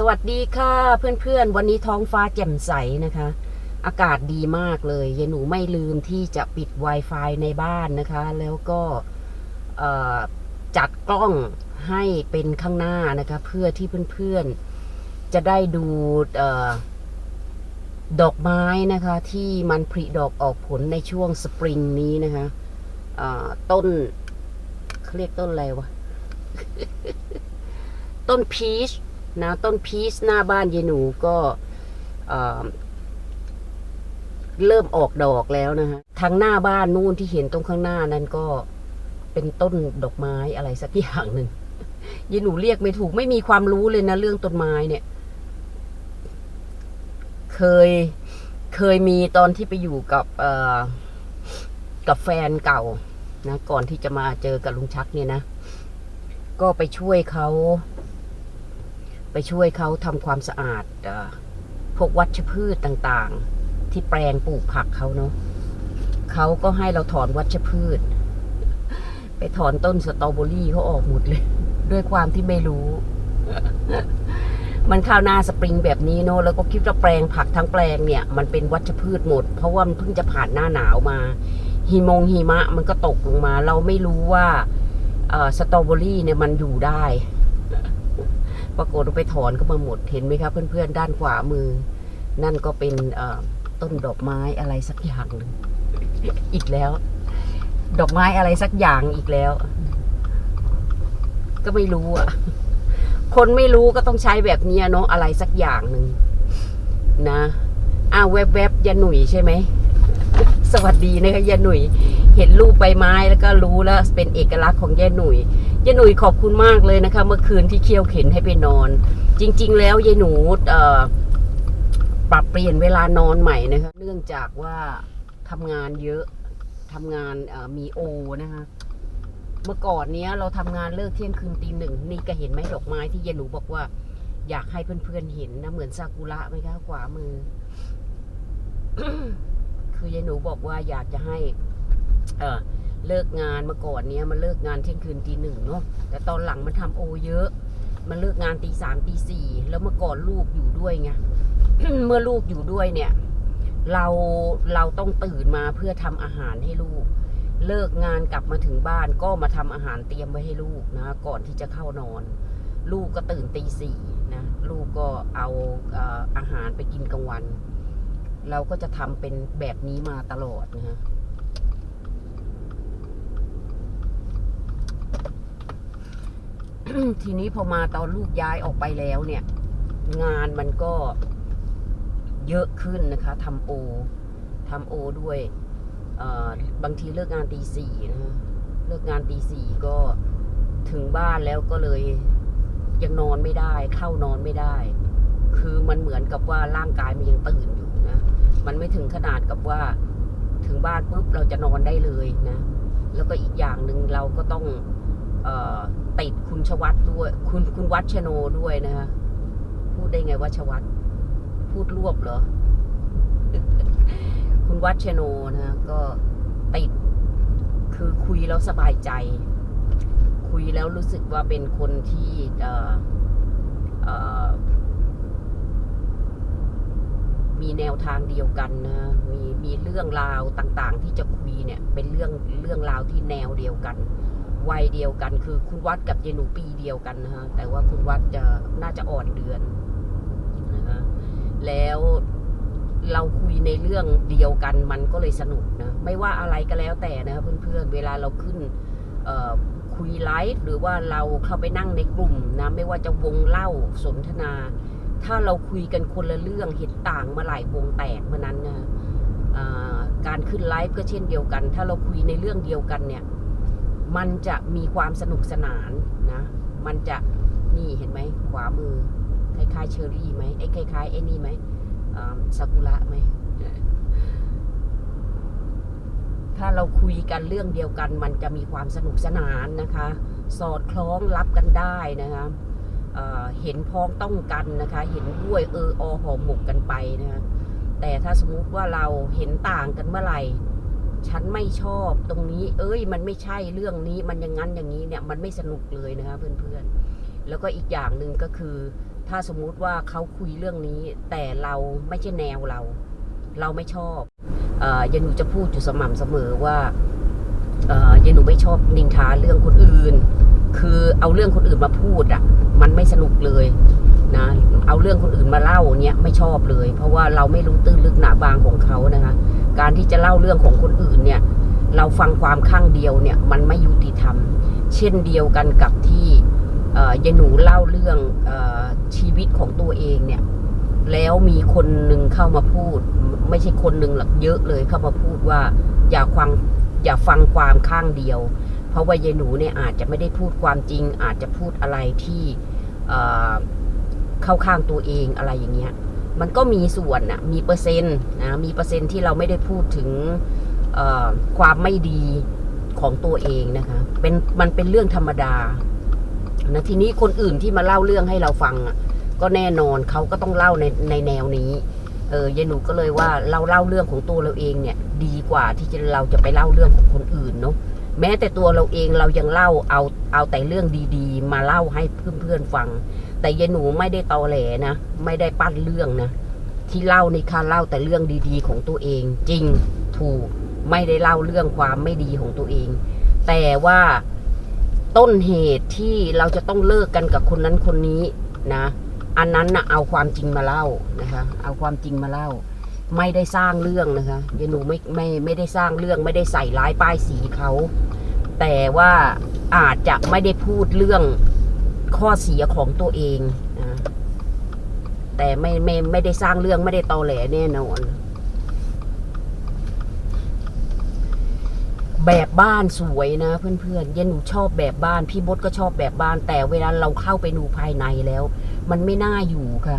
สวัสดีค่ะเพื่อนๆ วันนี้ท้องฟ้าแจ่มใสนะคะ อากาศดีมากเลยยายหนูไม่ลืมที่จะปิด Wi-Fi ในบ้านนะคะ แล้วก็จัดกล้องให้เป็นข้างหน้านะคะ เพื่อที่เพื่อนๆ จะได้ดูออดอกไม้นะคะที่มันผลิดอกออกผลในช่วงสปริงนี้นะคะต้นเขาเรียกต้นอะไรวะ ต้นพีช นะต้นพีชหน้าบ้านยายหนูก็เริ่มออกดอกแล้วนะฮะทางหน้าบ้านนู่นที่เห็นตรงข้างหน้านั้นก็เป็นต้นดอกไม้อะไรสักอย่างหนึ่งยายหนูเรียกไม่ถูกไม่มีความรู้เลยนะเรื่องต้นไม้เนี่ย เคยเคยมีตอนที่ไปอยู่กับกับแฟนเก่านะก่อนที่จะมาเจอกับลุงชักเนี่ยนะ ก็ไปช่วยเขา ไปช่วยเขาทำความสะอาดอพวกวัชพืชต่างๆ ที่แปลงปลูกผักเขาเนาะเขาก็ให้เราถอนวัชพืช ไปถอนต้นสตรอเบอรี่เขาออกหมดเลย ด้วยความที่ไม่รู้ มันข้าวหน้าสปริงแบบนี้เนาะแล้วก็คิดว่าแปลงผักทั้งแปลงเนี่ย มันเป็นวัชพืชหมด เพราะว่ามันเพิ่งจะผ่านหน้าหนาวมาหิมงหิมะมันก็ตกลงมา เราไม่รู้ว่าสตรอเบอรี่เนี่ยมันอยู่ได้ ปรากฏว่าไปถอนก็มาหมดเห็นไหมครับเพื่อนๆด้านขวามือ นั่นก็เป็นต้นดอกไม้อะไรสักอย่างหนึ่งอีกแล้ว ดอกไม้อะไรสักอย่างอีกแล้ว ก็ไม่รู้อะ คนไม่รู้ก็ต้องใช้แบบนี้เนาะอะไรสักอย่างหนึ่งนะอ้าวแวบๆยาหนุ่ยใช่ไหมสวัสดีนะคะยาหนุ่ย เห็นรูปใบไม้แล้วก็รู้แล้วเป็นเอกลักษณ์ของยาหนุ่ย ยายหนุ่ยขอบคุณมากเลยนะคะ เมื่อคืนที่เคี่ยวเข็นให้ไปนอน จริง ๆ แล้วยายหนูปรับเปลี่ยนเวลานอนใหม่นะคะ เนื่องจากว่าทำงานเยอะทำงานมีโอนะคะเมื่อก่อนเนี้ยเราทำงานเลิกเที่ยงคืนตีหนึ่งนี่ก็เห็นไหมดอกไม้ที่ยายหนูบอกว่า อยากให้เพื่อนๆเห็นนะเหมือนซากุระไหมคะขวามือ คือยายหนูบอกว่าอยากจะให้ เออ เลิกงานเมื่อก่อนเนี้ยมันเลิกงานเที่ยงคืนตีหนึ่งเนาะแต่ตอนหลังมันทำโอเยอะ มันเลิกงานตีสามตีสี่แล้วเมื่อก่อนลูกอยู่ด้วยไงเมื่อลูกอยู่ด้วยเนี่ย เราเราต้องตื่นมาเพื่อทำอาหารให้ลูก เลิกงานกลับมาถึงบ้านก็มาทำอาหารเตรียมไว้ให้ลูกนะก่อนที่จะเข้านอน ลูกก็ตื่นตีสี่นะลูกก็เอาเอออาหารไปกินกลางวัน เราก็จะทำเป็นแบบนี้มาตลอดนะฮะ ทีนี้พอมาตอนลูกย้ายออกไปแล้วเนี่ย งานมันก็เยอะขึ้นนะคะทำโอทำโอด้วยบางทีเลิกงานตีสี่นะเลิกงานตีสี่ก็ถึงบ้านแล้วก็เลยยังนอนไม่ได้ เข้านอนไม่ได้ คือมันเหมือนกับว่าร่างกายมันยังตื่นอยู่นะ มันไม่ถึงขนาดกับว่าถึงบ้านปุ๊บเราจะนอนได้เลยนะ แล้วก็อีกอย่างหนึ่งเราก็ต้อง ติดคุณชวัตด้วย คุณคุณวัชโนด้วยนะคะพูดได้ไงวัชวัตพูดรวบเหรอ คุณวัชโนนะก็ติดคือคุยแล้วสบายใจ คุยแล้วรู้สึกว่าเป็นคนที่มีแนวทางเดียวกันนะ มีมีเรื่องราวต่างๆ ที่จะคุยเนี่ย เป็นเรื่องเรื่องราวที่แนวเดียวกัน วัยเดียวกัน คือคุณวัดกับยายนูปีเดียวกันนะฮะแต่ว่าคุณวัดจะน่าจะอ่อนเดือนนะฮะแล้วเราคุยในเรื่องเดียวกันมันก็เลยสนุกนะไม่ว่าอะไรก็แล้วแต่นะเพื่อนๆเวลาเราขึ้นคุยไลฟ์หรือว่าเราเข้าไปนั่งในกลุ่มนะไม่ว่าจะวงเล่าสนทนา ถ้าเราคุยกันคนละเรื่องเห็นต่างมาหลายวงแตกเมื่อนั้นนะการขึ้นไลฟ์ก็เช่นเดียวกัน ถ้าเราคุยในเรื่องเดียวกันเนี่ย มันจะมีความสนุกสนานนะ มันจะนี่เห็นไหมขวามือคล้ายๆเชอรี่ไหมไอ้คล้ายๆไอ้นี่ไหมซากุระไหมถ้าเราคุยกันเรื่องเดียวกัน มันจะมีความสนุกสนานนะคะ สอดคล้องรับกันได้นะคะเเห็นพ้องต้องกันนะคะ เห็นด้วยเอออหอมหมกกันไปนะคะแต่ถ้าสมมุติว่าเราเห็นต่างกันเมื่อไหร่ ฉันไม่ชอบตรงนี้ เอ้ย มันไม่ใช่เรื่องนี้มันอย่างนั้นอย่างนี้เนี่ยมันไม่สนุกเลยนะคะเพื่อนๆ แล้วก็อีกอย่างหนึ่งก็คือ ถ้าสมมุติว่าเขาคุยเรื่องนี้ แต่เราไม่ใช่แนวเรา เราไม่ชอบเออยาหนูจะพูดอยู่สม่ำเสมอว่าเออยาหนูไม่ชอบนินทาเรื่องคนอื่น คือเอาเรื่องคนอื่นมาพูดอะ มันไม่สนุกเลยนะเอาเรื่องคนอื่นมาเล่าเนี่ยไม่ชอบเลย เพราะว่าเราไม่รู้ตื้นลึกหนาบางของเขานะคะ การที่จะเล่าเรื่องของคนอื่นเนี่ย เราฟังความข้างเดียวเนี่ยมันไม่ยุติธรรม เช่นเดียวกันกับที่ยายหนูเล่าเรื่องอชีวิตของตัวเองเนี่ย แล้วมีคนหนึ่งเข้ามาพูด ไม่ใช่คนหนึ่งหรอกเยอะเลยเข้ามาพูดว่าอย่าฟังอย่าฟังความข้างเดียว เพราะว่ายายหนูเนี่ยอาจจะไม่ได้พูดความจริง อาจจะพูดอะไรที่เข้าข้างตัวเองอะไรอย่างเงี้ย มันก็มีส่วนนะมีเปอร์เซ็นต์นะมีเปอร์เซ็นต์ที่เราไม่ได้พูดถึงความไม่ดีของตัวเองนะคะเป็นมันเป็นเรื่องธรรมดานะทีนี้คนอื่นที่มาเล่าเรื่องให้เราฟังอะก็แน่นอนเขาก็ต้องเล่าในในแนวนี้เออยายหนูก็เลยว่าเราเล่าเรื่องของตัวเราเองเนี่ย ดีกว่าที่จะเราจะไปเล่าเรื่องของคนอื่นเนาะแม้แต่ตัวเราเองเรายังเล่าเอาเอาแต่เรื่องดี ๆ มาเล่าให้เพื่อนๆฟัง แต่ยายหนูไม่ได้ตอแหลนะ ไม่ได้ปั้นเรื่องนะ ที่เล่าในค่ะเล่าแต่เรื่องดีๆของตัวเอง จริงถูกไม่ได้เล่าเรื่องความไม่ดีของตัวเอง แต่ว่าต้นเหตุที่เราจะต้องเลิกกันกับคนนั้นคนนี้นะ อันนั้นนะเอาความจริงมาเล่านะคะ เอาความจริงมาเล่า ไม่ได้สร้างเรื่องนะคะยายหนูไม่ไม่ไม่ได้สร้างเรื่องไม่ได้ใส่ร้ายป้ายสีเขาแต่ว่าอาจจะไม่ได้พูดเรื่อง ข้อเสียของตัวเองนะแต่ไม่ไม่ไม่ได้สร้างเรื่องไม่ได้ตอแหลแน่นอน แบบบ้านสวยนะ เพื่อนๆยายหนูชอบแบบบ้าน พี่มดก็ชอบแบบบ้าน แต่เวลาเราเข้าไปดูภายในแล้ว มันไม่น่าอยู่ค่ะ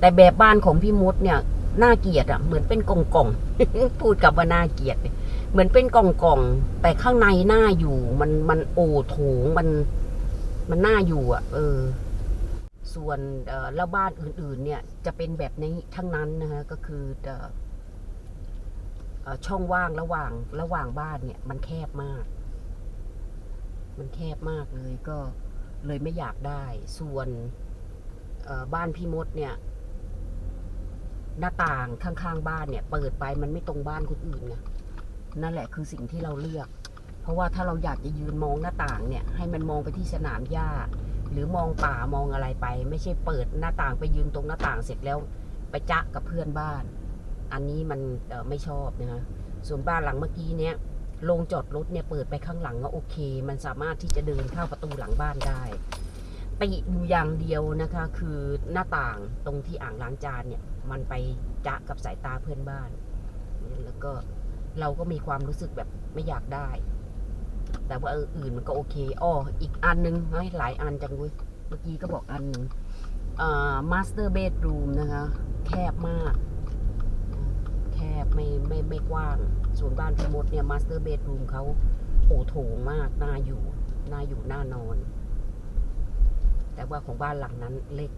แต่แบบบ้านของพี่มดเนี่ยน่าเกลียดอะ่ะ เหมือนเป็นกล่องกล่องพูดกับว่าน่าเกลียดเหมือนเป็นกล่องกล่องแต่ข้างในน่าอยู่ มันมันโอโถงมัน มันน่าอยู่อะ เออ ส่วนแล้วบ้านอื่น ๆ เนี่ย จะเป็นแบบนี้ทั้งนั้นนะคะก็คืออช่องว่างระหว่างระหว่างบ้านเนี่ย มันแคบมาก มันแคบมากเลยก็เลยไม่อยากได้ ส่วนบ้านพี่มดเนี่ย หน้าต่างข้างๆบ้านเนี่ย เปิดไปมันไม่ตรงบ้านคนอื่นไงนั่นแหละคือสิ่งที่เราเลือก เพราะว่าถ้าเราอยากจะยืนมองหน้าต่างเนี่ย ให้มันมองไปที่สนามหญ้า หรือมองป่ามองอะไรไป ไม่ใช่เปิดหน้าต่างไปยืนตรงหน้าต่างเสร็จแล้ว ไปจะกับเพื่อนบ้าน อันนี้มันไม่ชอบนะคะส่วนบ้านหลังเมื่อกี้เนี่ยโรงจอดรถเนี่ยเปิดไปข้างหลังก็โอเค มันสามารถที่จะเดินเข้าประตูหลังบ้านได้ติอยู่อย่างเดียวนะคะ คือหน้าต่างตรงที่อ่างล้างจานเนี่ย มันไปจะกับสายตาเพื่อนบ้าน แล้วก็เราก็มีความรู้สึกแบบไม่อยากได้ แต่ว่าอื่นมันก็โอเคอ้ออีกอันนึงให้หลายอันจังเว้ยเมื่อกี้ก็บอกอันหนึ่งอ่ามาสเตอร์เบดรูมนะคะ แคบมาก แคบไม่ไม่ไม่กว้าง ส่วนบ้านพี่มดเนี่ยมาสเตอร์เบดรูมเขาโอโถงมากน่าอยู่น่าอยู่น่านอน แต่ว่าของบ้านหลังนั้นเล็ก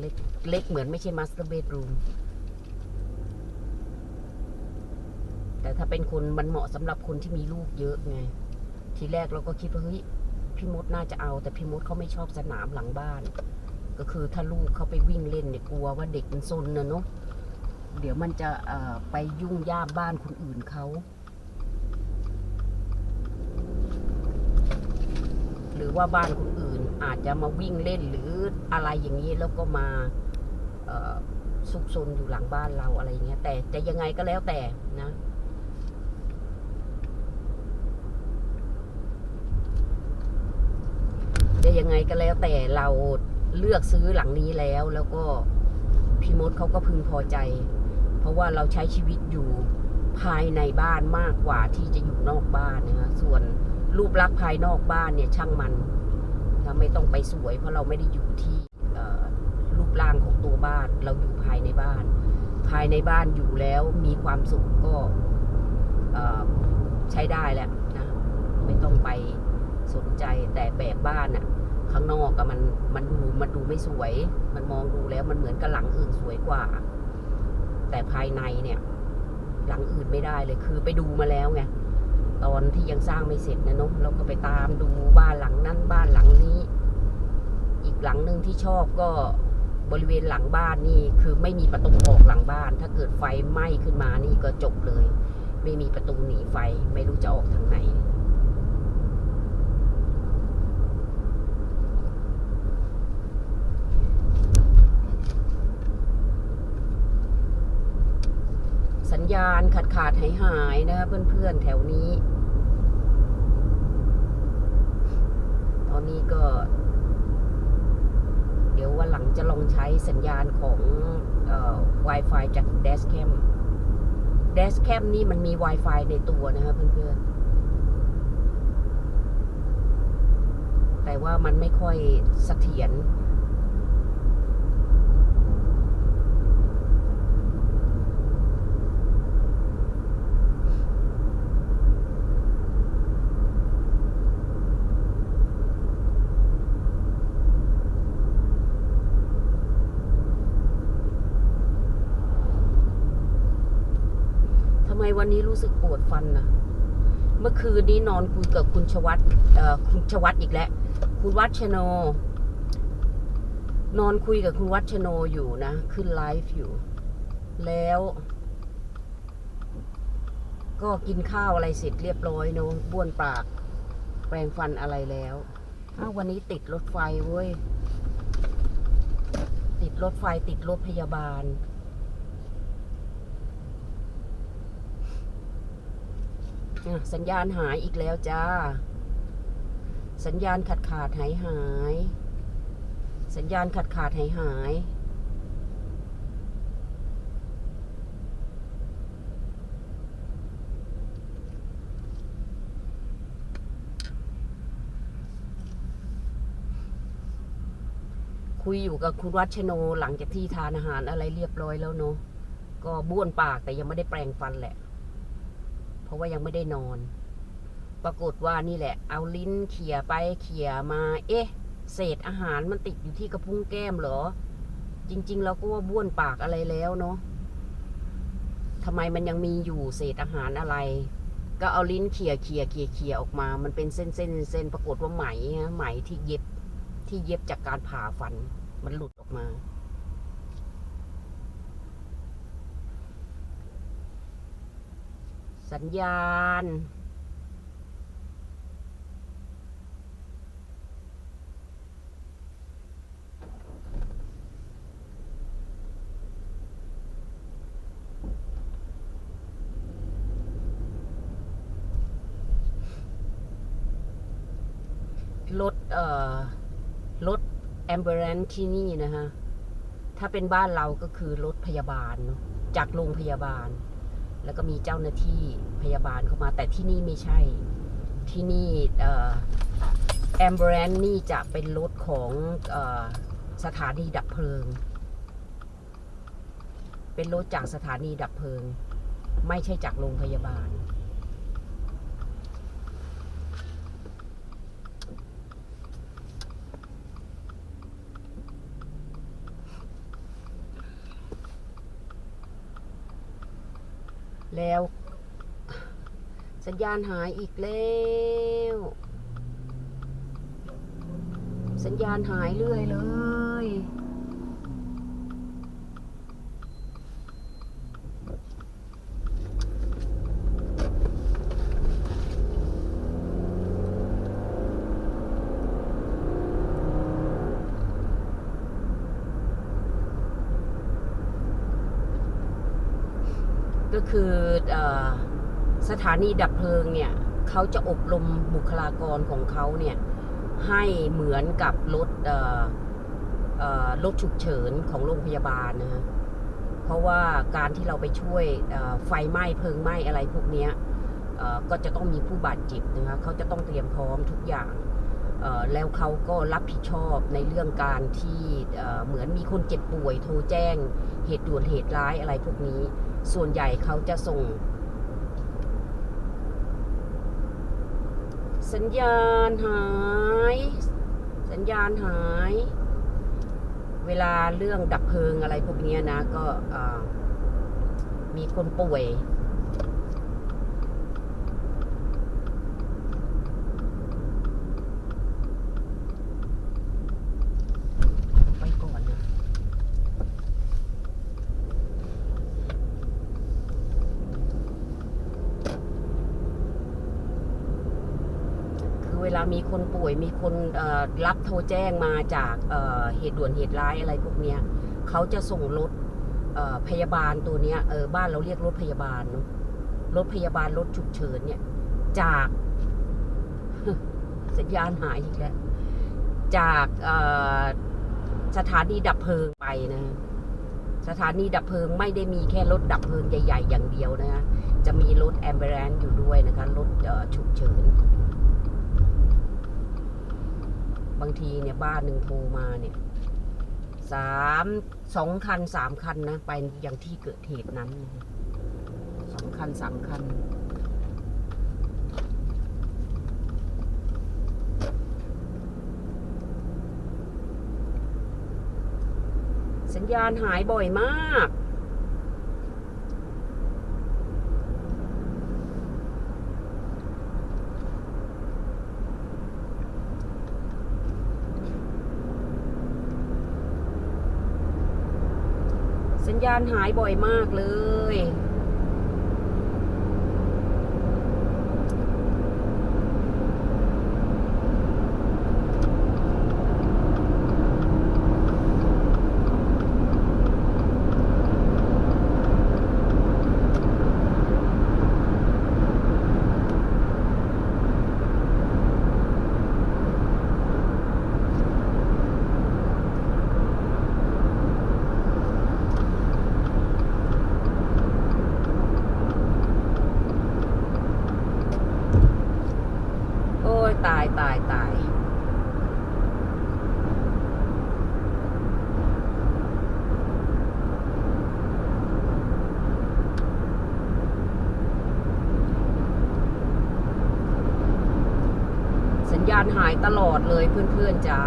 เล็กเล็กเหมือนไม่ใช่มาสเตอร์เบดรูมแต่ถ้าเป็นคนมันเหมาะสำหรับคนที่มีลูกเยอะไง ทีแรกเราก็คิดว่าเฮ้ยพี่มดน่าจะเอา แต่พี่มดเขาไม่ชอบสนามหลังบ้าน ก็คือถ้าลูกเขาไปวิ่งเล่นเนี่ยกลัวว่าเด็กมันซนนะเนาะเดี๋ยวมันจะไปยุ่งย่ามบ้านคนอื่นเขาหรือว่าบ้านคนอื่นอาจจะมาวิ่งเล่นหรืออะไรอย่างนี้แล้วก็มาซุกซนอยู่หลังบ้านเราอะไรอย่างเงี้ยแต่จะยังไงก็แล้วแต่นะ จะ ยังไงก็แล้ว แต่เราเลือกซื้อหลังนี้แล้ว แล้วก็พี่มดเขาก็พึงพอใจ เพราะว่าเราใช้ชีวิตอยู่ภายในบ้านมากกว่าที่จะอยู่นอกบ้านนะคะส่วนรูปลักษณ์ภายนอกบ้านเนี่ยช่างมันนะไม่ต้องไปสวย เพราะเราไม่ได้อยู่ที่รูปร่างของตัวบ้าน เราอยู่ภายในบ้าน ภายในบ้านอยู่แล้วมีความสุขก็ใช้ได้แหละนะไม่ต้องไปสนใจแต่แบบบ้านอะ ข้างนอกอะมันมันดูมันดูไม่สวย มันมองดูแล้วมันเหมือนกับหลังอื่นสวยกว่า แต่ภายในเนี่ย หลังอื่นไม่ได้เลยคือไปดูมาแล้วไงตอนที่ยังสร้างไม่เสร็จนะเนอะเราก็ไปตามดูบ้านหลังนั้นบ้านหลังนี้ อีกหลังหนึ่งที่ชอบก็บริเวณหลังบ้านนี่คือไม่มีประตูออกหลังบ้าน ถ้าเกิดไฟไหม้ขึ้นมานี่ก็จบเลย ไม่มีประตูหนีไฟ ไม่รู้จะออกทางไหน สั ญาณขาดขาดหายหายนะคะเพื่อนๆแถวนี้ ตอนนี้ก็ เดี๋ยววันหลังจะลองใช้สัญญาณของออ Wi-Fi จาก d a s c a m d a s c a m นี่มันมี Wi-Fi ในตัวนะคะเพื่อนๆ แต่ว่ามันไม่ค่อยเสถียร วันนี้รู้สึกปวดฟันนะเมื่อคืนนี้นอนคุยกับคุณชวัตคุณชวัตอีกแล้ว คุณวัชโน นอนคุยกับคุณวัชโนอยู่นะ ขึ้นไลฟ์อยู่ แล้ว ก็กินข้าวอะไรเสร็จเรียบร้อยเนอะบ้วนปาก แปรงฟันอะไรแล้วอ้าววันนี้ติดรถไฟเว้ย ติดรถไฟติดรถพยาบาล อะ สัญญาณหายอีกแล้วจ้า สัญญาณขาดขาดหายหาย สัญญาณขาดขาดหายหายคุยอยู่กับคุณวัชโนหลังจากที่ทานอาหารอะไรเรียบร้อยแล้วเนาะก็บ้วนปากแต่ยังไม่ได้แปรงฟันแหละ เพราะว่ายังไม่ได้นอน ปรากฏว่านี่แหละ เอาลิ้นเขี่ยไปเขี่ยมา เอ๊ะ เศษอาหารมันติดอยู่ที่กระพุ้งแก้มเหรอ จริง ๆ เราก็ว่าบ้วนปากอะไรแล้วเนาะทำไมมันยังมีอยู่เศษอาหารอะไร ก็เอาลิ้นเขี่ยเขี่ยเขี่ยเขี่ยออกมา มันเป็นเส้นเส้นเส้นปรากฏว่าไหมฮะไหมที่เย็บที่เย็บจากการผ่าฟัน มันหลุดออกมา สัญญาณ รถ เอ่อ รถแอมเบ n นที่นี่นะฮะ ถ้าเป็นบ้านเราก็คือรถพยาบาล จากโรงพยาบาล แล้วก็มีเจ้าหน้าที่พยาบาลเข้ามา แต่ที่นี่ไม่ใช่ ที่นี่แอมเบรนนี่จะเป็นรถของอสถานีดับเพลิง เป็นรถจากสถานีดับเพลิง ไม่ใช่จากโรงพยาบาล แล้ว สัญญาณหายอีกแล้ว สัญญาณหายเรื่อยเลย ก็คือเออสถา นีดับเพลิงเนี่ยเขาจะอบรมบุคลากรของเขาเนี่ยให้เหมือนกับรถรถฉุกเฉินของโรงพยาบาลนะฮะเพราะว่าการที่เราไปช่วยไฟไหม้เพลิงไหม้อะไรพวกนี้ก็จะต้องมีผู้บาดเจ็บนะคะเขาจะต้องเตรียมพร้อมทุกอย่างแล้วเขาก็รับผิดชอบในเรื่องการที่เหมือนมีคนเจ็บป่วยโทรแจ้งเหตุด่วนเหตุร้ายอะไรพวกนี้ ส่วนใหญ่เขาจะส่ง สัญญาณหาย สัญญาณหาย เวลาเรื่องดับเพลิงอะไรพวกนี้นะ ก็มีคนป่วย ไปก่อนนะ ลามีคนป่วยมีคนรับโทรแจ้งมาจากเหตุด่วนเหตุร้ายอะไรพวกเนี้ยเขาจะส่งรถพยาบาลตัวเนี้ยเออบ้านเราเรียกรถพยาบาลเนาะรถพยาบาลรถฉุกเฉินเนี่ย จากสัญญาณหายอีกแล้วจากสถานีดับเพลิงไปนะ สถานีดับเพลิงไม่ได้มีแค่รถดับเพลิงใหญ่ ๆ อย่างเดียวนะจะมีรถแอมเบ n นอยู่ด้วยนะคะรถฉุกเฉิน บางทีเนี่ยบ้านหนึ่งโทรมาเนี่ยสามสองคันสามคันนะ ไปอย่างที่เกิดเหตุนั้นสองคันสามคันสัญญาณหายบ่อยมาก สั ญาณหายบ่อยมากเลย โอ้ย ตายตายตาย สัญญาณหายตลอด เลยเพื่อนๆจ๋า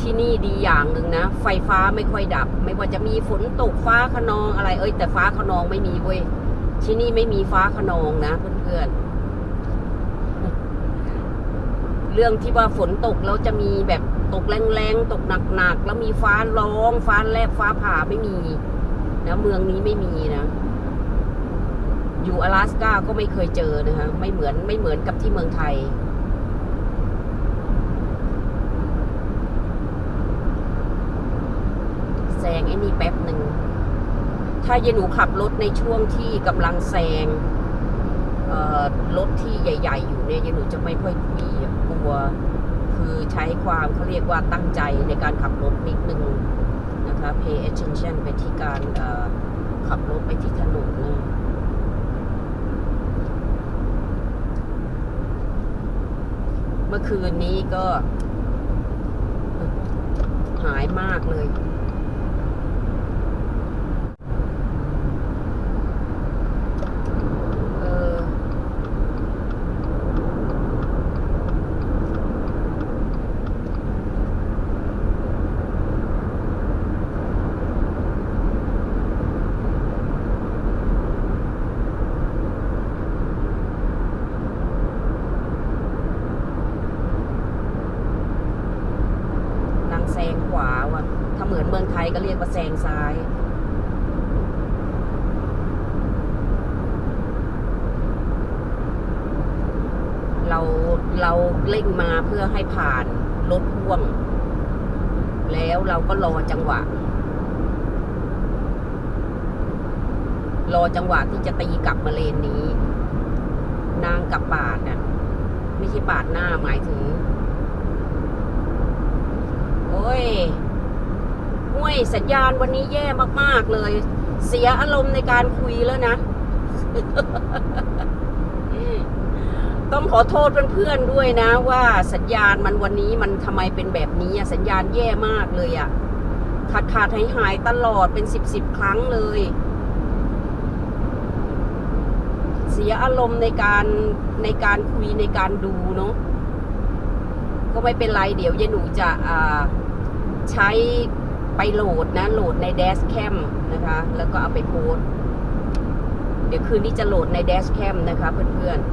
ที่นี่ดีอย่างหนึ่งนะ ไฟฟ้าไม่ค่อยดับ ไม่ว่าจะมีฝนตกฟ้าขนองอะไร เอ้ย แต่ฟ้าขนองไม่มีเว้ยที่นี่ไม่มีฟ้าขนองนะเพื่อนๆเรื่องที่ว่าฝนตกแล้วจะมีแบบ ตกแรงๆ ตกหนักๆ แล้วมีฟ้าร้อง ฟ้าแลบฟ้าผ่าไม่มีนะเมืองนี้ไม่มีนะ อยู่อลาสก้าก็ไม่เคยเจอนะคะ ไม่เหมือนไม่เหมือนกับที่เมืองไทย แซงไอ้นี่แป๊บหนึ่ง ถ้าเยายหนูขับรถในช่วงที่กำลังแซงรถที่ใหญ่ ๆ อยู่เนี่ยเยายหนูจะไม่ค่อยคุยกลัว คือใช้ความเขาเรียกว่าตั้งใจในการขับรถนิดนึงนะคะ pay attention ไปที่การขับรถไปที่ถนนนะเมื่อคืนนี้ก็หายมากเลย เออ นางแซงขวาว่ะ ถ้าเหมือนเมืองไทยก็เรียกว่าแซงซ้าย เราเราเร่งมาเพื่อให้ผ่านรถพ่วง แล้วเราก็รอจังหวะ รอจังหวะที่จะตีกลับมาเลนนี้ นางกับปาดน่ะ ไม่ใช่ปาดหน้าหมายถึง โอ้ยห่วยสัญญาณวันนี้แย่มาก ๆ เลย เสียอารมณ์ในการคุยแล้วนะ ต้องขอโทษเพื่อนๆด้วยนะว่าสัญญาณมันวันนี้มันทำไมเป็นแบบนี้อะสัญญาณแย่มากเลยอะขาดขาดหายหายตลอดเป็นสิบสิบครั้งเลย เสียอารมณ์ในการในการคุยในการดูเนาะก็ไม่เป็นไรเดี๋ยวยายหนูจะอ่าใช้ไปโหลดนะ โหลดใน Dash Cam นะคะ แล้วก็เอาไปโพสเดี๋ยวคืนนี้จะโหลดใน Dash Cam นะคะเพื่อนๆ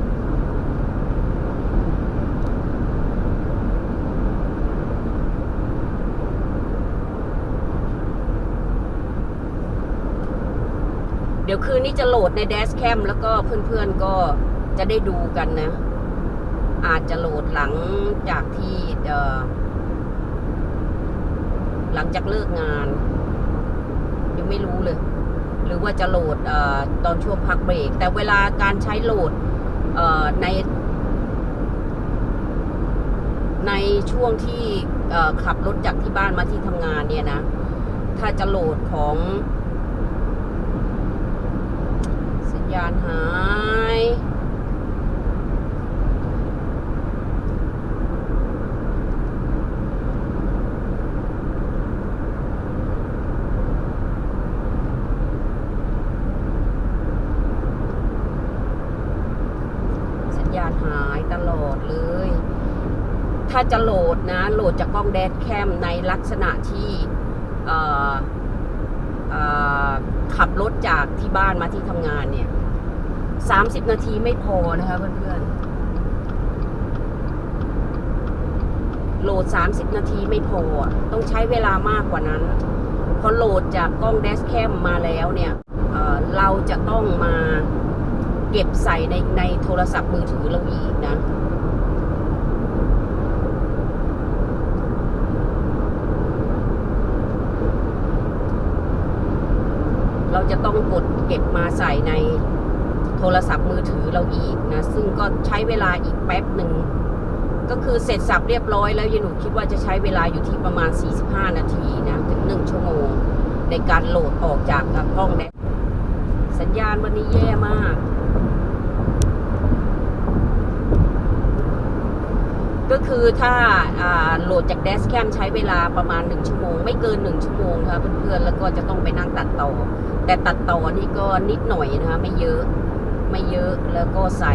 เดี๋ยว คืนนี้จะโหลดใน d a s h Cam แล้วก็เพื่อนๆก็จะได้ดูกันนะ อาจจะโหลดหลังจากที่หลังจากเลิกงาน ยังไม่รู้เลย หรือว่าจะโหลดอตอนช่วงพักเบรก แต่เวลาการใช้โหลดใน ในช่วงที่ขับรถจากที่บ้านมาที่ทำงานเนี่ยนะ ถ้าจะโหลดของ สั ญญาณหาย สัญญาณหายตลอดเลย ถ้าจะโหลดนะ โหลดจากกล้องแดดแคมในลักษณะที่ขับรถจากที่บ้านมาที่ทำงานเนี่ย สามสิบนาทีไม่พอนะคะเพื่อนๆ โหลด 30 นาทีไม่พอ ต้องใช้เวลามากกว่านั้น พอโหลดจากกล้องแดชแคมมาแล้วเนี่ยเเราจะต้องมาเก็บใส่ในในโทรศัพท์มือถือเราอีกนะเราจะต้องกดเก็บมาใส่ใน โทรศัพท์มือถือเราอีกนะ ซึ่งก็ใช้เวลาอีกแป๊บหนึ่ง ก็คือเสร็จสับเรียบร้อยแล้วยายหนูคิดว่าจะใช้เวลาอยู่ที่ประมาณ 45 นาทีนะ ถึง 1 ชั่วโมง ในการโหลดออกจากกล้องแดสัญญาณวันนี้แย่มาก ก็คือถ้าอ่าโหลดจาก d a s h Cam ใช้เวลาประมาณ 1 ชั่วโมง ไม่เกิน 1 ชั่วโมงนะคะเพื่อนๆแล้วก็จะต้องไปนั่งตัดต่อ แต่ตัดต่อนี่ก็นิดหน่อยนะคะไม่เยอะ ไม่เยอะแล้วก็ใส่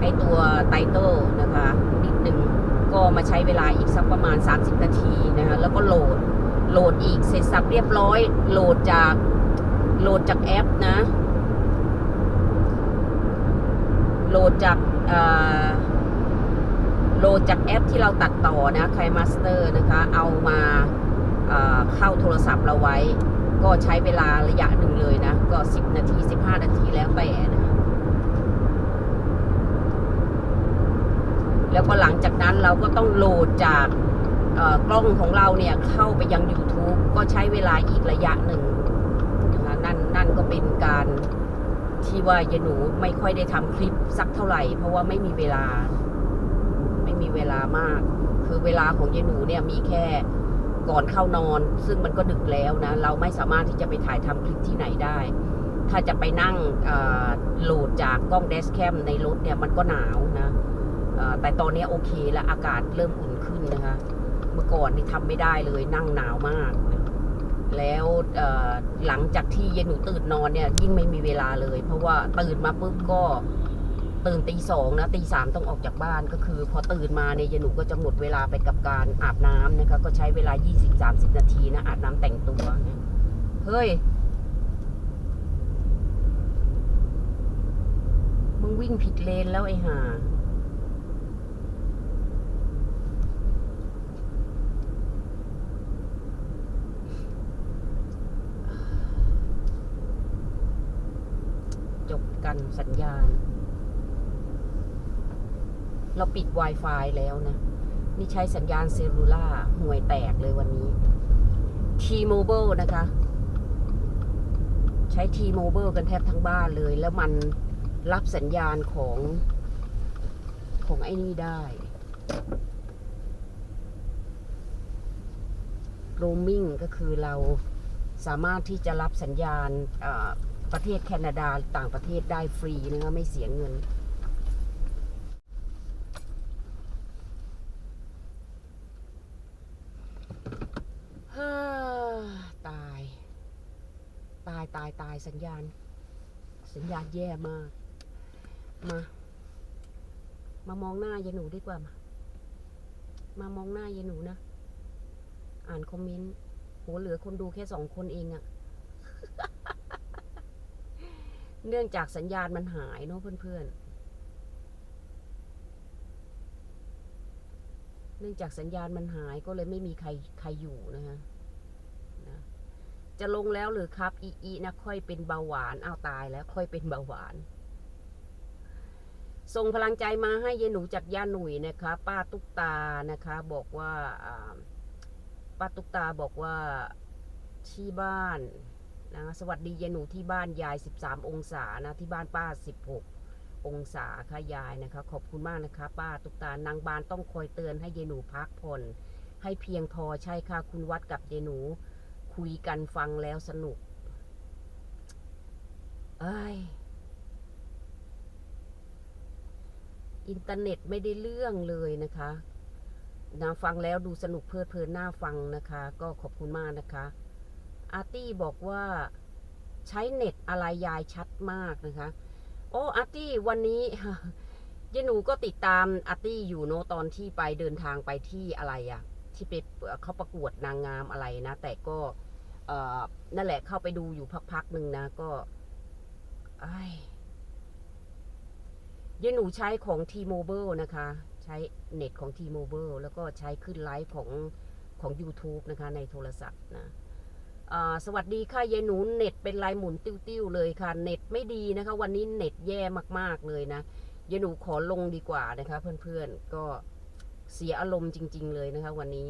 ไอตัวไตเติลนะคะนิดหนึ่งก็มาใช้เวลาอีกสักประมาณ 30 นาทีนะคะแล้วก็โหลดโหลดอีกเสร็จสับเรียบร้อย โหลดจากโหลดจากแอปนะ โหลดจากโหลดจากแอปที่เราตัดต่อนะไคมาสเตอร์นะคะ เอามาเอ่อเข้าโทรศัพท์เราไว้ ก็ใช้เวลาระยะหนึ่งเลยนะ ก็ 10 นาที 15 นาทีแล้วแต่นะ แล้วก็หลังจากนั้นเราก็ต้องโหลดจากกล้องของเราเนี่ยเข้าไปยัง YouTube ก็ใช้เวลาอีกระยะหนึ่งนะนั่นนั่นก็เป็นการที่ว่ายายหนูไม่ค่อยได้ทำคลิปสักเท่าไหร่ เพราะว่าไม่มีเวลา ไม่มีเวลามาก คือเวลาของยายหนูเนี่ยมีแค่ก่อนเข้านอน ซึ่งมันก็ดึกแล้วนะ เราไม่สามารถที่จะไปถ่ายทำคลิปที่ไหนได้ ถ้าจะไปนั่งโหลดจากกล้องเดสแคมในรถเนี่ยมันก็หนาวนะ แต่ตอนนี้โอเคแล้วอากาศเริ่มอุ่นขึ้นนะคะ เมื่อก่อนนี่ทำไม่ได้เลยนั่งหนาวมาก แล้วหลังจากที่เย็นหนูตื่นนอนเนี่ยยิ่งไม่มีเวลาเลย เพราะว่าตื่นมาปุ๊บก็ตื่นตีสองนะตีสามต้องออกจากบ้านก็คือ พอตื่นมาเนี่ยเย็นหนูก็จะหมดเวลาไปกับการอาบน้ำนะคะก็ใช้เวลา 20-30 นาทีนะอาบน้ำแต่งตัวนะเฮ้ย มึงวิ่งผิดเลนแล้วไอ้ห่า จบ กันสัญญาณ เราปิด Wi-Fi แล้วนะ นี่ใช้สัญญาณเซลลูล่าห่วยแตกเลยวันนี้ T-Mobile นะคะ ใช้ T-Mobile กันแทบทั้งบ้านเลย แล้วมันรับสัญญาณของของไอ้นี่ได้ roaming ก็คือเราสามารถที่จะรับสัญญาณ ประเทศแคนาดาต่างประเทศได้ฟรีนะคะไม่เสียเงิน ตาย ตายตายตายสัญญาณ สัญญาณแย่มาก มา มามองหน้ายายหนูดีกว่า มามามองหน้ายายหนูนะ อ่านคอมเมนต์โหเหลือคนดูแค่สองคนเองอะ เนื่องจากสัญญาณมันหายเนาะเพื่อนๆ เนื่องจากสัญญาณมันหายก็เลยไม่มีใครใครอยู่นะฮะนะจะลงแล้วหรือครับอีอีนะค่อยเป็นเบาหวานอ้าวตายแล้วค่อยเป็นเบาหวาน ส่งพลังใจมาให้ยายหนูจากย่าหนุ่ยนะคะ ป้าตุ๊กตานะคะ บอกว่าอ่าป้าตุ๊กตาบอกว่าที่บ้าน นะสวัสดียายหนูที่บ้านยาย 13 องศานะที่บ้านป้า 16 องศาค่ะยายนะคะ ขอบคุณมากนะคะ ป้าตุกตานางบานต้องคอยเตือนให้ยายหนูพักผ่อนให้เพียงพอใช่ค่ะคุณวัดกับยายหนูคุยกันฟังแล้วสนุกเอ้ยอินเทอร์เน็ตไม่ได้เรื่องเลยนะคะนะฟังแล้วดูสนุกเพลิดเพลินน่าฟังนะคะ ก็ขอบคุณมากนะคะ อาร์ตี้บอกว่าใช้เน็ตอะไรยายชัดมากนะคะ โอ้อาร์ตี้วันนี้ยายหนูก็ติดตามอาร์ตี้อยู่เนอะตอนที่ไปเดินทางไปที่อะไรอะที่ไปเขาประกวดนางงามอะไรนะ แต่ก็นั่นแหละเข้าไปดูอยู่พักๆหนึ่งนะก็ไอ้ยายหนูใช้ของ T-Mobile นะคะ ใช้เน็ตของ T-Mobile แล้วก็ใช้ขึ้นไลฟ์ของของ YouTube นะคะ ในโทรศัพท์นะ สวัสดีค่ะยายหนูเน็ตเป็นลายหมุนติ้วๆเลยค่ะ เน็ตไม่ดีนะคะ วันนี้เน็ตแย่มากๆเลยนะยายหนูขอลงดีกว่านะคะ เพื่อนๆก็เสียอารมณ์จริง ๆ เลยนะคะ วันนี้